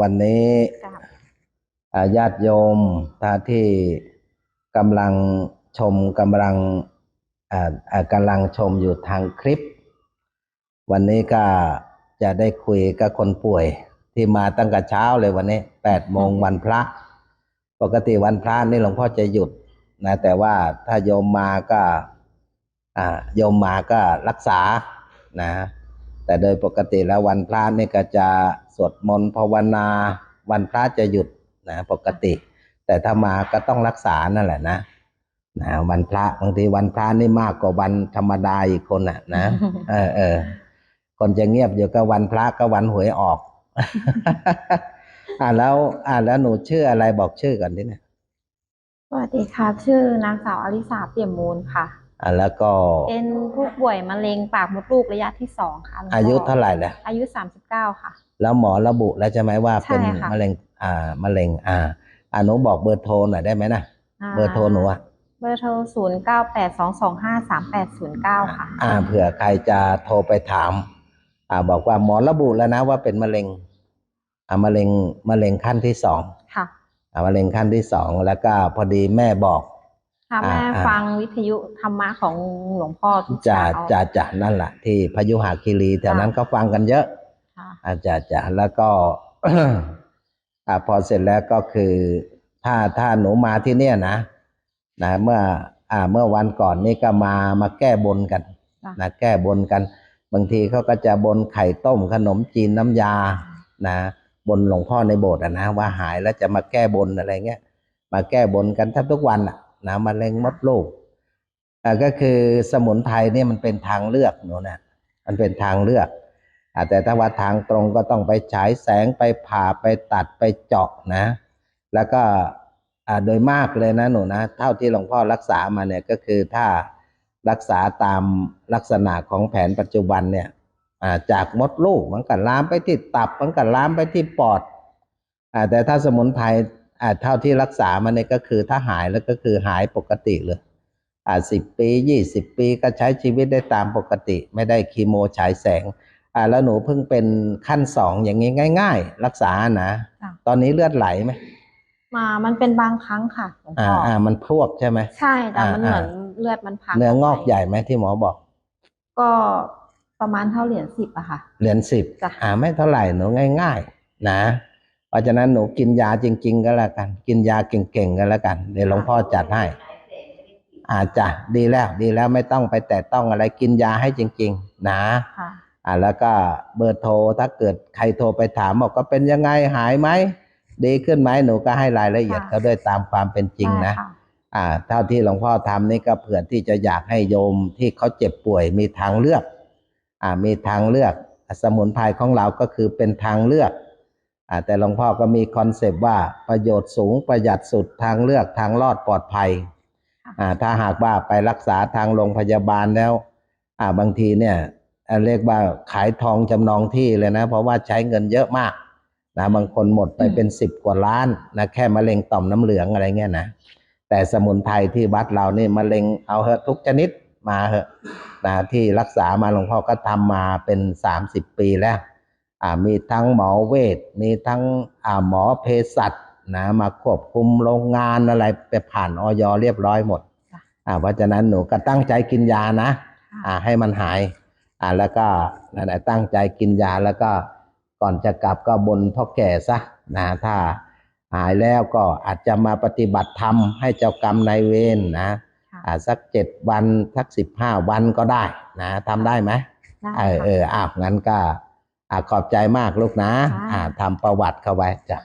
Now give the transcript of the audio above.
วันนี้กับอ่าญาติโยมท่าที่กำลังชมกำลังอ่าอ่ากำลังชมอยู่ทางคลิป วันนี้ก็จะได้คุยกับคนป่วย ที่มาตั้งแต่เช้าเลยวันนี้แปดโมงวันพระ ปกติวันพระนี่หลวงพ่อจะหยุดนะแต่ว่าถ้าโยมมาก็อ่าโยมมาก็รักษานะ แต่โดยปกติแล้ววันพระนี่ก็จะสวดมนต์ภาวนา วันพระจะหยุดนะปกติ แต่ถ้ามาก็ต้องรักษานั่นแหละนะนะวันพระบางทีวันพระนี่มากกว่าวันธรรมดาอีกคนอะ นะเออเออคนจะเงียบอยู่ก็วันพระก็วันหวยออก อ่าแล้ว อ่าแล้วหนูชื่ออะไรบอกชื่อก่อนดิเนี่ยสวัสดีค่ะ ชื่อนางสาวอลิสาเปี่ยมมูลค่ะ อ่าแล้วก็เป็นผู้ป่วยมะเร็งปากมดลูกระยะที่สองค่ะหลวงพ่อายุเท่าไหร่แล้วอายุสามสิบเก้าค่ะ แล้วหมอระบุแล้วใช่ไหมว่าเป็นใช่ค่ะมะเร็งอ่ามะเร็งอ่าอ่าหนูบอกเบอร์โทรหน่อยได้ไหมนะาเบอร์โทรหนูอะเบอร์โทรศูนย์เก้าแปดสองสองห้าสามแปดศูนย์เก้าค่ะ อ่าเผื่อใครจะโทรไปถาม อ่าบอกว่าหมอระบุแล้วนะว่าเป็นมะเร็งอ่ามะเร็งมะเร็งขั้นที่สองค่ะอ่ามะเร็งขั้นที่สองแล้วก็พอดีแม่บอก ค่ะอ่าแม่อ่าฟังวิทยุธรรมะของหลวงพ่อทุกจะเช้าจะจะนั่นแหละที่พยุหาคีรีแถวนั้นก็ฟังกันเยอะค่ะอาจจะจะแล้วก็อ่าพอเสร็จแล้วก็คือ ถ้าถ้าหนูมาที่เนี่ยนะนะเมื่ออ่าเมื่อวันก่อนนี่ก็มามาแก้บนกันจ้ะนะแก้บนกัน บางทีเขาก็จะบนไข่ต้มขนมจีนน้ำยานะบนหลวงพ่อในโบสถ์อะนะว่าหายแล้วจะมาแก้บนอะไรเงี้ยมาแก้บนกันแทบทุกวันอะ นะมะเร็งมดลูกอ่าก็คือสมุนไพรเนี่ยมันเป็นทางเลือกหนูนะมันเป็นทางเลือกอแต่ถ้าว่าทางตรงก็ต้องไปฉายแสงไปผ่าไปตัดไปเจาะนะ แล้วก็อ่าโดยมากเลยนะหนูนะ เท่าที่หลวงพ่อรักษามาเนี่ยก็คือถ้ารักษาตามลักษณะของแผนปัจจุบันเนี่ยจากมดลูกมันก็ลามไปที่ตับมันก็ลามไปที่ปอดอแต่ถ้าสมุนไพร อ่าเท่าที่รักษามาเนี่ยก็คือถ้าหายแล้วก็คือหายปกติเลยอ่าสิบปียี่สิบปีก็ใช้ชีวิตได้ตามปกติ ไม่ได้คีโมฉายแสงอ่าแล้วหนูเพิ่งเป็นขั้นสองอย่างนี้ง่าย ๆ รักษานะจ้ะตอนนี้เลือดไหลไหมมามันเป็นบางครั้งค่ะหลวงอ่าพ่อออ่า มันพรวกใช่ไหมใช่แต่มันอ่าเหมือนเลือดมันพังเนื้องอกไปใหญ่ไหมที่หมอบอก ก็ประมาณเท่าเหรียญสิบอะค่ะ เหรียญสิบจ้ะอ่าไม่เท่าไหร่หนูง่าย ๆ นะ เพราะฉะนั้นหนูกินยาจริง ๆ ก็แล้วกัน กินยาเก่งๆก็แล้วกันเดี๋ยวหลวงพ่อจัดให้ อาจจะดีแล้วดีแล้วไม่ต้องไปแตะต้องอะไรกินยาให้จริง ๆ นะค่ะอ่าแล้วก็เบอร์โทรถ้าเกิดใครโทรไปถามบอกก็เป็นยังไงหายไหมดีขึ้นไหมหนูก็ให้รายละเอียดค่ะเขาด้วยตามความเป็นจริงนะได้ค่อ่าเท่าที่หลวงพ่อทำนี่ก็เผื่อที่จะอยากให้โยมที่เขาเจ็บป่วยมีทางเลือกอ่ามีทางเลือก สมุนไพรของเราก็คือเป็นทางเลือกอ่า แต่หลวงพ่อก็มีคอนเซปต์ว่าประโยชน์สูงประหยัดสุดทางเลือกทางรอดปลอดภัยค่ะอ่าถ้าหากว่าไปรักษาทางโรงพยาบาลแล้วอ่าบางทีเนี่ยอ่าเรียกว่าขายทองจำนองที่เลยนะ เพราะว่าใช้เงินเยอะมากนะบางคนหมดไปเป็นสิบกว่าล้านนะแค่มะเร็งต่อมน้ำเหลืองอะไรเงี้ยนะแต่สมุนไพรที่วัดเรานี่มะเร็งเอาเหอะทุกชนิดมาเหอะนะที่รักษามาหลวงพ่อก็ทำมาเป็นสามสิบปีแล้วอ่า มีทั้งหมอเวชมีทั้งอ่าหมอเภสัชนะมาควบคุมโรงงานอะไรไปผ่านออยเรียบร้อยหมดจ้ะอ่าเพราะฉะนั้นหนูก็ตั้งใจกินยานะค่ะอ่าให้มันหายอ่าแล้วก็นั่นแหละตั้งใจกินยาแล้วก็ก่อนจะกลับก็บนพ่อแก่ซะนะถ้าหายแล้วก็อาจจะมาปฏิบัติธรรมให้เจ้ากรรมนายเวรนะค่ะอ่าสักเจ็ดวันสักสิบห้าวันก็ได้นะทำได้ไหมได้เออค่ะเอออ้าวงั้นก็ อ่าขอบใจมากลูกนะค่ะอ่าทำประวัติเข้าไว้จ้ะ